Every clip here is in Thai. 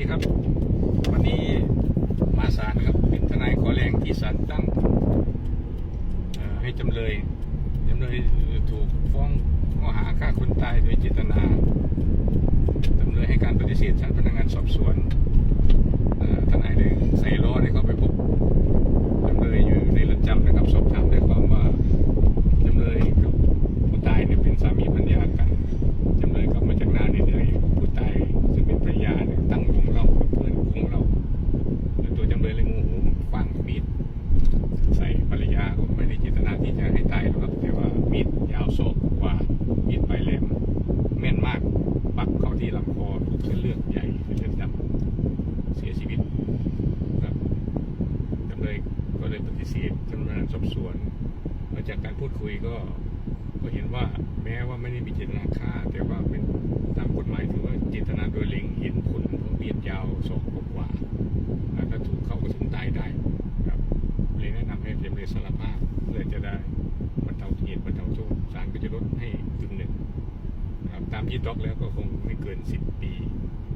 ดีครับ วันนี้มาศาลครับเป็นทนายขอแรงที่ศาลตั้งให้จำเลยจำเลยถูกฟ้องข้อหาฆ่าคนตายโดยเจตนาจำเลยให้การปฏิเสธชั้นพนักงานสอบสวน เลยปฏิเสธจำนวนสอบสวนมาจากการพูดคุยก็ก็เห็นว่าแม้ว่าไม่ได้มีเจตนาฆ่า แต่ว่าเป็นตามกฎหมายถือว่าเจตนาโดยเล็งเห็นผลของมียดยาวสองกว่าถ้าถูกเขาก็ถึงตายได้ครับเลยแนะนำให้จำเลยสารภาพเพื่อจะได้บรรเทาเหตุบรรเทาโทษศาลก็จะลดให้กึ่งหนึ่งนะครับตามที่ด็อกแล้วก็คงไม่เกินสิบปี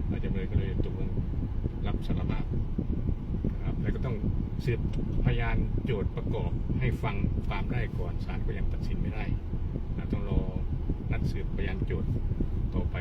แล้วจำเลยก็เลยตกลงรับสารภาพนะครับแล้วก็ต้อง สืบพยานโจทย์ประกอบให้ฟังความได้ก่อนศาลก็ยังตัดสินไม่ได้ต้องรอนัดสืบพยานโจทย์ต่อไป